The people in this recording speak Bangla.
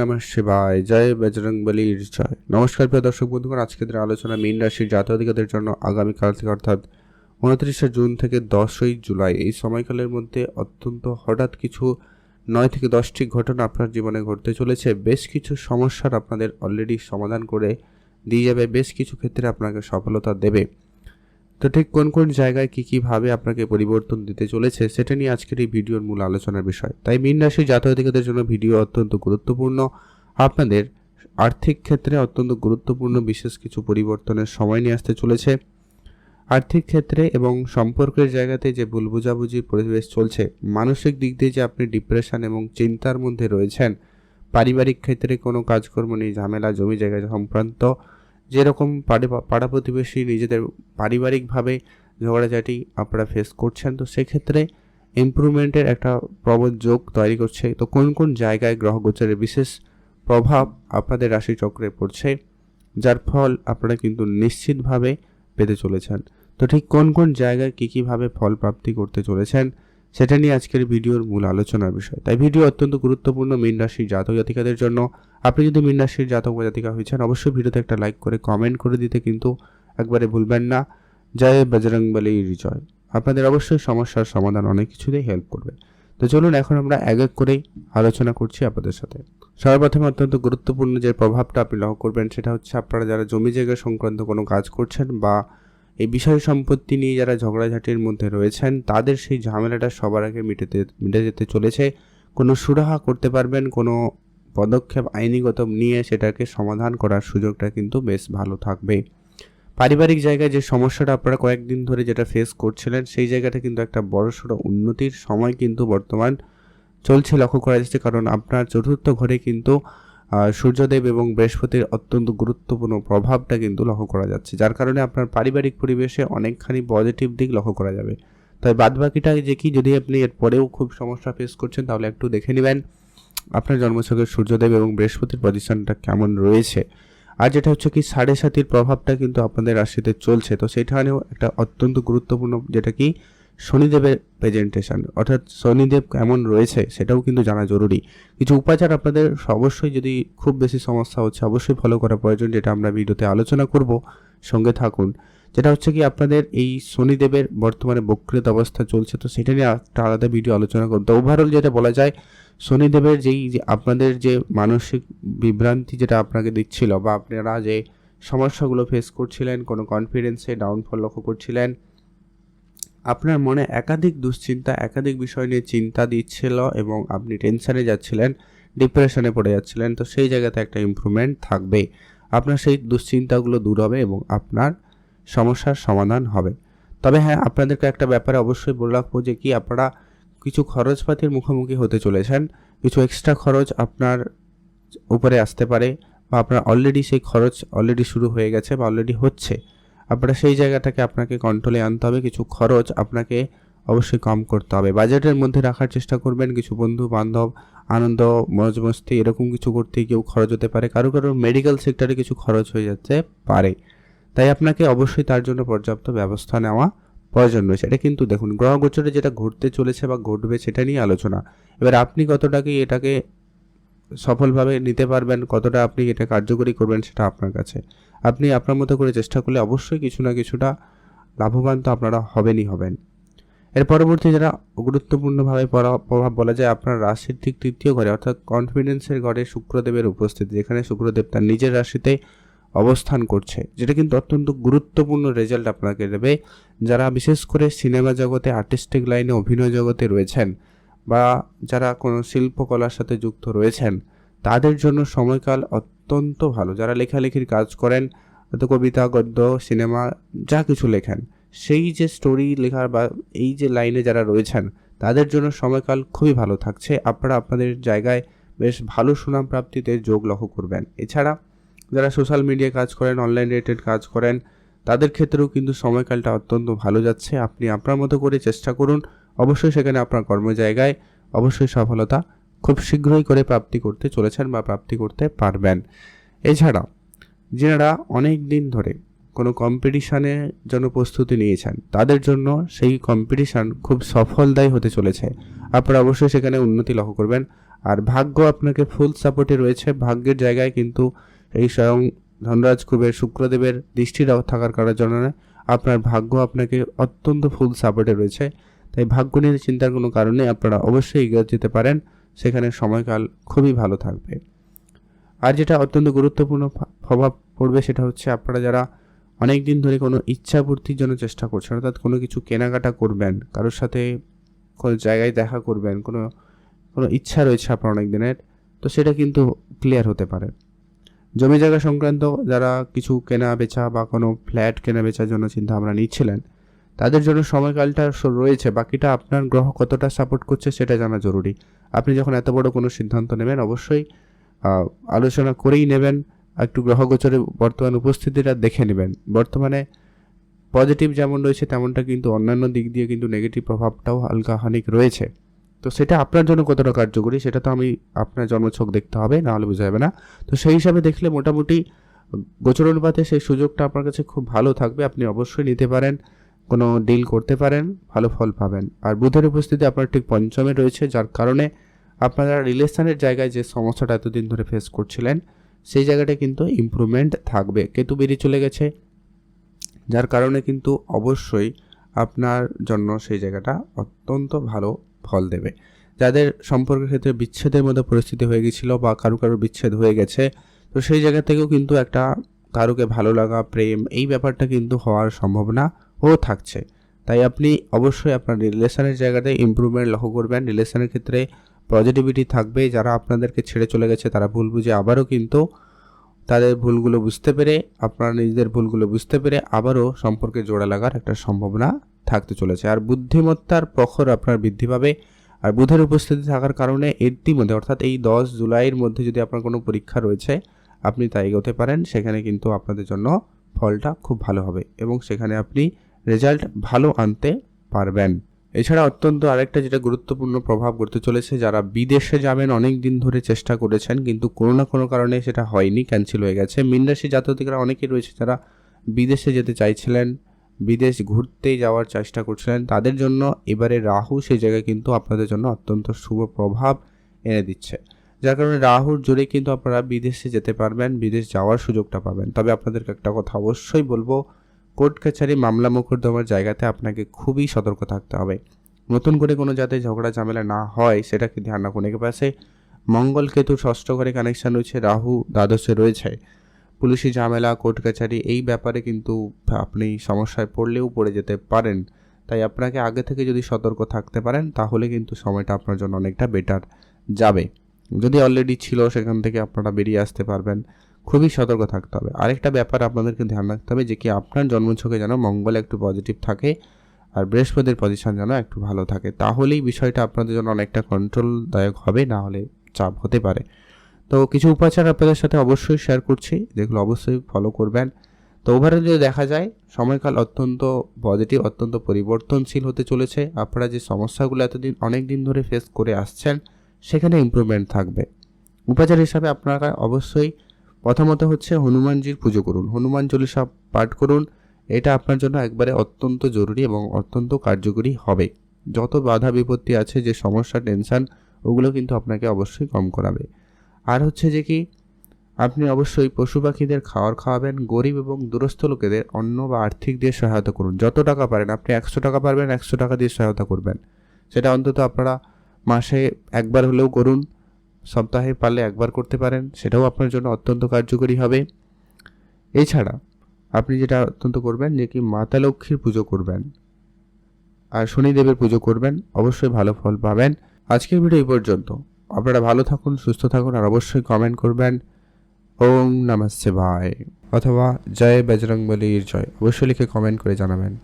নমঃ শিবায়। জয় বজরং বলির জয়। নমস্কার প্রিয় দর্শক বন্ধুগণ, আজকের আলোচনা মীন রাশির জাতকাদের জন্য আগামীকাল থেকে, অর্থাৎ উনত্রিশে জুন থেকে দশই জুলাই। এই সময়কালের মধ্যে অত্যন্ত হঠাৎ কিছু নয় থেকে দশটি ঘটনা আপনার জীবনে ঘটতে চলেছে। বেশ কিছু সমস্যার আপনাদের অলরেডি সমাধান করে দিয়ে যাবে। বেশ কিছু ক্ষেত্রে আপনাকে সফলতা দেবে। তো ঠিক কোন কোন জায়গায় কী কীভাবে আপনাকে পরিবর্তন দিতে চলেছে, সেটা নিয়ে আজকের এই ভিডিওর মূল আলোচনার বিষয়। তাই মীন রাশি জাতকাদের জন্য ভিডিও অত্যন্ত গুরুত্বপূর্ণ। আপনাদের আর্থিক ক্ষেত্রে অত্যন্ত গুরুত্বপূর্ণ বিশেষ কিছু পরিবর্তনের সময় নিয়ে আসতে চলেছে। আর্থিক ক্ষেত্রে এবং সম্পর্কের জায়গাতে যে ভুল বোঝাবুঝি পরিবেশ চলছে, মানসিক দিক দিয়ে যে আপনি ডিপ্রেশন এবং চিন্তার মধ্যে রয়েছেন, পারিবারিক ক্ষেত্রে কোনো কাজকর্ম নিয়ে ঝামেলা, জমি জায়গা সংক্রান্ত যেরকম পাড়া প্রতিবেশী নিজেদের পারিবারিকভাবে ঝগড়াঝাটি আপনারা ফেস করছেন, তো সেক্ষেত্রে ইমপ্রুভমেন্টের একটা প্রবল যোগ তৈরি করছে। তো কোন কোন জায়গায় গ্রহ গোচরের বিশেষ প্রভাব আপনাদের রাশিচক্রে পড়ছে, যার ফল আপনারা কিন্তু নিশ্চিতভাবে পেতে চলেছেন? তো ঠিক কোন কোন জায়গায় কী কীভাবে ফল প্রাপ্তি করতে চলেছেন সেটা নিয়ে আজকের ভিডিওর মূল আলোচনার বিষয়। তাই ভিডিও অত্যন্ত গুরুত্বপূর্ণ মীন রাশির জাতক জাতিকাদের জন্য। আপনি যদি মীন রাশির জাতক বা জাতিকা হয়েছেন, অবশ্যই ভিডিওতে একটা লাইক করে, কমেন্ট করে দিতে কিন্তু একবারে ভুলবেন না। জয় বজরং বলি জয় আপনাদের অবশ্যই সমস্যার সমাধান অনেক কিছুতেই হেল্প করবে। তো চলুন এখন আমরা এক এক করেই আলোচনা করছি আপনাদের সাথে। সর্বপ্রথমে অত্যন্ত গুরুত্বপূর্ণ যে প্রভাবটা আপনি লক্ষ্য করবেন, সেটা হচ্ছে আপনারা যারা জমি জায়গা সংক্রান্ত কোনো কাজ করছেন বা এই বিষয় সম্পত্তি নিয়ে যারা ঝগড়াঝাটির মধ্যে রয়েছেন, তাদের সেই ঝামেলাটা সবার আগে মিটেতে, মিটে যেতে চলেছে। কোনো সুরাহা করতে পারবেন, কোনো পদক্ষেপ আইনিগত নিয়ে সেটাকে সমাধান করার সুযোগটা কিন্তু বেশ ভালো থাকবে। পারিবারিক জায়গায় যে সমস্যাটা আপনারা কয়েকদিন ধরে যেটা ফেস করছিলেন, সেই জায়গাটা কিন্তু একটা বড়সড় উন্নতির সময় কিন্তু বর্তমান চলছে লক্ষ্য করা যাচ্ছে। কারণ আপনার চতুর্থ ঘরে কিন্তু সূর্যদেব এবং বৃহস্পতির অত্যন্ত গুরুত্বপূর্ণ প্রভাবটা কিন্তু লক্ষ্য করা যাচ্ছে। যার কারণে আপনার পারিবারিক পরিবেশে অনেকখানি পজিটিভ দিক লক্ষ্য করা যাবে। তাই বাদবাকিটা যে কি, যদি আপনি এর পরেও খুব সমস্যা ফেস করছেন, তাহলে একটু দেখে নেবেন আপনার জন্মছকের সূর্যদেব এবং বৃহস্পতির পজিশনটা কেমন রয়েছে। আর যেটা হচ্ছে কি, সাড়ে সাতির প্রভাবটা কিন্তু আপনাদের রাশিতে চলছে। তো সেখানেও একটা অত্যন্ত গুরুত্বপূর্ণ যেটা কি শনিদেবের প্রেজেন্টেশন অর্থাৎ শনিদেব কেমন রয়েছে সেটাও কিন্তু জানা জরুরি। কিছু উপাচার আপনাদের অবশ্যই যদি খুব বেশি সমস্যা হচ্ছে, অবশ্যই ফলো করা প্রয়োজন, যেটা আমরা ভিডিওতে আলোচনা করব। সঙ্গে থাকুন। যেটা হচ্ছে কি, আপনাদের এই শনিদেবের বর্তমানে বক্রিত অবস্থা চলছে, তো সেটা নিয়ে একটা আলাদা ভিডিও আলোচনা করব। তো ওভারঅল যেটা বলা যায়, শনিদেবের যেই, যে আপনাদের যে মানসিক বিভ্রান্তি যেটা আপনাকে দিচ্ছিল, বা আপনারা যে সমস্যাগুলো ফেস করছিলেন, কোনো কনফিডেন্সে ডাউনফল লক্ষ্য করছিলেন আপনার মনে একাধিক দুশ্চিন্তা, একাধিক বিষয় নিয়ে চিন্তা দিচ্ছিল এবং আপনি টেনশানে যাচ্ছিলেন ডিপ্রেশনে পড়ে যাচ্ছিলেন, তো সেই জায়গাতে একটা ইম্প্রুভমেন্ট থাকবে আপনার সেই দুশ্চিন্তাগুলো দূর হবে এবং আপনার সমস্যার সমাধান হবে। তবে হ্যাঁ আপনাদেরকে একটা ব্যাপারে অবশ্যই বলে রাখব যে কি আপনারা কিছু খরচপাতির মুখোমুখি হতে চলেছেন, কিছু এক্সট্রা খরচ আপনার উপরে আসতে পারে বা আপনার অলরেডি সেই খরচ অলরেডি শুরু হয়ে গেছে বা অলরেডি হচ্ছে। আপনারা সেই জায়গাটাকে আপনাকে কন্ট্রোলে আনতে হবে, কিছু খরচ আপনাকে অবশ্যই কম করতে হবে। বাজেটের মধ্যে রাখার চেষ্টা করবেন, কিছু বন্ধু, বান্ধব, আনন্দ মজ মস্তি এরকম কিছু করতে কেউ খরচ হতে পারে। কারও কারও মেডিকেল সেক্টরে কিছু খরচ হয়ে যাচ্ছে, পারে। তাই আপনাকে অবশ্যই তার জন্য পর্যাপ্ত ব্যবস্থা নেওয়া প্রয়োজন রয়েছে। এটা কিন্তু দেখুন, গ্রহ গোচরে যেটা ঘটতে চলেছে বা ঘটবে সেটা নিয়ে আলোচনা। এবার আপনি কতটাকে এটাকে সফলভাবে নিতে পারবেন, কতটা আপনি এটা কার্যকরী করবেন সেটা আপনার কাছে। আপনি আপনার মতো করে চেষ্টা করলে অবশ্যই কিছু না কিছুটা লাভবান তো আপনারা হবেনই হবেন। এর পরবর্তী যারা গুরুত্বপূর্ণভাবে প্রভাব বলা যায়, আপনার রাশির ঠিক তৃতীয় ঘরে, অর্থাৎ কনফিডেন্সের ঘরে শুক্রদেবের উপস্থিতি, যেখানে শুক্রদেব তার নিজের রাশিতে অবস্থান করছে, যেটা কিন্তু অত্যন্ত গুরুত্বপূর্ণ রেজাল্ট আপনাকে দেবে। যারা বিশেষ করে সিনেমা জগতে আর্টিস্টিক লাইনে অভিনয় জগতে রয়েছেন বা যারা কোনো শিল্পকলার সাথে যুক্ত রয়েছেন, তাদের জন্য সময়কাল অত্যন্ত ভালো। যারা লেখালেখির কাজ করেন, হয়তো কবিতা, গদ্য, সিনেমা, যা কিছু লেখেন, সেই যে স্টোরি লেখার বা এই যে লাইনে যারা রয়েছেন, তাদের জন্য সময়কাল খুবই ভালো থাকছে। আপনারা আপনাদের জায়গায় বেশ ভালো সুনাম প্রাপ্তিতে যোগ লক্ষ্য করবেন। এছাড়া যারা সোশ্যাল মিডিয়ায় কাজ করেন অনলাইন রিলেটেড কাজ করেন, তাদের ক্ষেত্রেও কিন্তু সময়কালটা অত্যন্ত ভালো যাচ্ছে। আপনি আপনার মতো করে চেষ্টা করুন। অবশ্যই সেখানে আপনার কর্মজায়গায় অবশ্যই সফলতা খুব শীঘ্রই করে প্রাপ্তি করতে চলেছেন বা প্রাপ্তি করতে পারবেন। এছাড়া যারা অনেক দিন ধরে কোনো কম্পিটিশানের জন্য প্রস্তুতি নিয়েছেন, তাদের জন্য সেই কম্পিটিশান খুব সফলদায়ী হতে চলেছে। আপনারা অবশ্যই সেখানে উন্নতি লক্ষ্য করবেন। আর ভাগ্য আপনাকে ফুল সাপোর্টে রয়েছে। ভাগ্যের জায়গায় কিন্তু এই স্বয়ং ধনরাজ কুবের শুক্রদেবের দৃষ্টি থাকার কারণে আপনার ভাগ্য আপনাকে অত্যন্ত ফুল সাপোর্টে রয়েছে। তাই ভাগ্য নিয়ে চিন্তার কোনো কারণে আপনারা অবশ্যই এগিয়ে যেতে পারেন। সেখানে সময়কাল খুবই ভালো থাকবে। আর যেটা অত্যন্ত গুরুত্বপূর্ণ প্রভাব পড়বে সেটা হচ্ছে আপনারা যারা অনেক দিন ধরে কোনো ইচ্ছা পূর্তির জন্য চেষ্টা করছেন, অর্থাৎ কোনো কিছু কেনাকাটা করবেন, কারোর সাথে কোনো জায়গায় দেখা করবেন, কোনো কোনো ইচ্ছা রয়েছে আপনার অনেক দিনের তো সেটা কিন্তু ক্লিয়ার হতে পারে। জমি জায়গা সংক্রান্ত যারা কিছু কেনা বেচা বা কোনো ফ্ল্যাট কেনা বেচার জন্য চিন্তা ভাবনা নিচ্ছিলেন তাদের জন্য সময়কালটা রয়েছে, বাকিটা আপনার গ্রহ কতটা সাপোর্ট করছে সেটা জানা জরুরি। আপনি যখন এত বড় কোনো সিদ্ধান্ত নেবেন, অবশ্যই আলোচনা করেই নেবেন একটু গ্রহগোচরে বর্তমান উপস্থিতিটা দেখে নেবেন। বর্তমানে পজিটিভ যেমন রয়েছে, তেমনটা কিন্তু অন্যান্য দিক দিয়ে কিন্তু নেগেটিভ প্রভাবটাও হালকা হানিক রয়েছে। তো সেটা আপনার জন্য কতটা কার্যকরী, সেটা তো আমি আপনার জন্মছক দেখতে হবে, নাহলে বোঝা যাবে না। তো সেই হিসাবে দেখলে মোটামুটি গোচর অনুপাতে সেই সুযোগটা আপনার কাছে খুব ভালো থাকবে, আপনি অবশ্যই নিতে পারেন। কোনো ডিল করতে পারেন, ভালো ফল পাবেন। আর বুধের উপস্থিতি আপনার ঠিক পঞ্চমে রয়েছে, যার কারণে আপনারা রিলেশনের জায়গায় যে সমস্যাটা এতদিন ধরে ফেস করছিলেন, সেই জায়গাটা কিন্তু ইমপ্রুভমেন্ট থাকবে। কেতু বেরিয়ে চলে গেছে, যার কারণে কিন্তু অবশ্যই আপনার জন্য সেই জায়গাটা অত্যন্ত ভালো ফল দেবে। যাদের সম্পর্কের ক্ষেত্রে বিচ্ছেদের মধ্যে পরিস্থিতি হয়ে গেছিল বা কারও কারও বিচ্ছেদ হয়ে গেছে, তো সেই জায়গা থেকেও কিন্তু একটা কারোকে ভালো লাগা, প্রেম, এই ব্যাপারটা কিন্তু হওয়ার সম্ভাবনাও থাকছে। তাই আপনি অবশ্যই আপনার রিলেশনের জায়গাতে ইমপ্রুভমেন্ট লক্ষ্য করবেন। রিলেশনের ক্ষেত্রে পজিটিভিটি থাকবে। যারা আপনাদেরকে ছেড়ে চলে গেছে, তারা ভুল বুঝে আবারও কিন্তু তাদের ভুলগুলো বুঝতে পেরে, আপনারা নিজেদের ভুলগুলো বুঝতে পেরে আবারও সম্পর্কে জোড়া লাগার একটা সম্ভাবনা থাকতে চলেছে। আর বুদ্ধিমত্তার প্রখর আপনার বৃদ্ধি পাবে। আর বুধের উপস্থিতি থাকার কারণে ইতিমধ্যে, অর্থাৎ এই দশ জুলাইয়ের মধ্যে যদি আপনার কোনো পরীক্ষা রয়েছে, আপনি তা এগোতে পারেন। সেখানে কিন্তু আপনাদের জন্য ফলটা খুব ভালো হবে। এবং সেখানে আপনি রেজাল্ট ভালো আনতে পারবেন। এছাড়া অত্যন্ত আরেকটা যেটা গুরুত্বপূর্ণ প্রভাব করতে চলেছে, যারা বিদেশে যাবেন অনেক দিন ধরে চেষ্টা করেছেন, কিন্তু কোনো না কোনো কারণে সেটা হয়নি ক্যান্সেল হয়ে গেছে। মিনরাশি জাতকরা অনেকেই রয়েছে যারা বিদেশে যেতে চাইছিলেন, বিদেশ ঘুরতে যাওয়ার চেষ্টা করছিলেন। তাদের জন্য এবারে রাহু সেই জায়গায় কিন্তু আপনাদের জন্য অত্যন্ত শুভ প্রভাব এনে দিচ্ছে। যার কারণে রাহুর জোরে কিন্তু আপনারা বিদেশে যেতে পারবেন, বিদেশ যাওয়ার সুযোগটা পাবেন। তবে আপনাদেরকে একটা কথা অবশ্যই বলব কোর্ট কাছারি মামলা মোকদ্দমার জায়গাতে আপনাকে খুবই সতর্ক থাকতে হবে। নতুন করে কোনো যাতে ঝগড়া ঝামেলা না হয়, সেটাকে ধ্যান রাখুন। একে পাশে মঙ্গল কেতু ষষ্ঠ ঘরে কানেকশন রয়েছে, রাহু দ্বাদশে রয়েছে। পুলিশি ঝামেলা, কোর্ট কাছারি, এই ব্যাপারে কিন্তু আপনি সমস্যায় পড়লেও পড়ে যেতে পারেন। তাই আপনাকে আগে থেকে যদি সতর্ক থাকতে পারেন, তাহলে কিন্তু সময়টা আপনার জন্য অনেকটা বেটার যাবে। যদি অলরেডি ছিল, সেখান থেকে আপনারা বেরিয়ে আসতে পারবেন। খুবই সতর্ক থাকতে হবে। আরেকটা ব্যাপার আপনাদেরকে ধ্যান রাখতে হবে যে কি আপনার জন্মছকে যেন মঙ্গল একটু পজিটিভ থাকে আর বৃহস্পতির পজিশন যেন একটু ভালো থাকে। তাহলেই বিষয়টা আপনাদের জন্য অনেকটা কন্ট্রোলদায়ক হবে, না হলে চাপ হতে পারে। তো কিছু উপাচার আপনাদের সাথে অবশ্যই শেয়ার করছি, যেগুলো অবশ্যই ফলো করবেন। তো ওভারঅল যদি দেখা যায়, সময়কাল অত্যন্ত পজিটিভ অত্যন্ত পরিবর্তনশীল হতে চলেছে। আপনারা যে সমস্যাগুলো এতদিন অনেক দিন ধরে ফেস করে আসছেন, সেখানে ইমপ্রুভমেন্ট থাকবে। উপাচার হিসাবে আপনারা অবশ্যই প্রথমত হচ্ছে হনুমানজির পুজো করুন। হনুমান চল্লিশা পাঠ করুন। এটা আপনার জন্য একবারে অত্যন্ত জরুরি এবং অত্যন্ত কার্যকরী হবে। যত বাধা বিপত্তি আছে, যে সমস্যা, টেনশান, ওগুলো কিন্তু আপনাকে অবশ্যই কম করাবে। আর হচ্ছে যে কি, আপনি অবশ্যই পশু পাখিদের খাওয়ার খাওয়াবেন, গরিব এবং দূরস্থ লোকেদের অন্ন বা আর্থিক দিয়ে সহায়তা করুন। যত টাকা পারেন, আপনি একশো টাকা পারবেন, একশো টাকা দিয়ে সহায়তা করবেন। সেটা অন্তত আপনারা মাসে একবার হলেও করুন। সপ্তাহে পারলে একবার করতে পারেন, সেটাও আপনার জন্য অত্যন্ত কার্যকরী হবে। এছাড়া, আপনি যেটা অত্যন্ত করবেন যে কি মাতা লক্ষ্মীর পুজো করবেন। আর শনিদেবের পুজো করবেন, অবশ্যই ভালো ফল পাবেন। আজকের ভিডিও এই পর্যন্ত। আপনারা ভালো থাকুন, সুস্থ থাকুন, আর অবশ্যই কমেন্ট করবেন। ওম নমস্তে ভাই। অথবা জয় বজরংবলীর জয়। অবশ্যই লিখে কমেন্ট করে জানাবেন।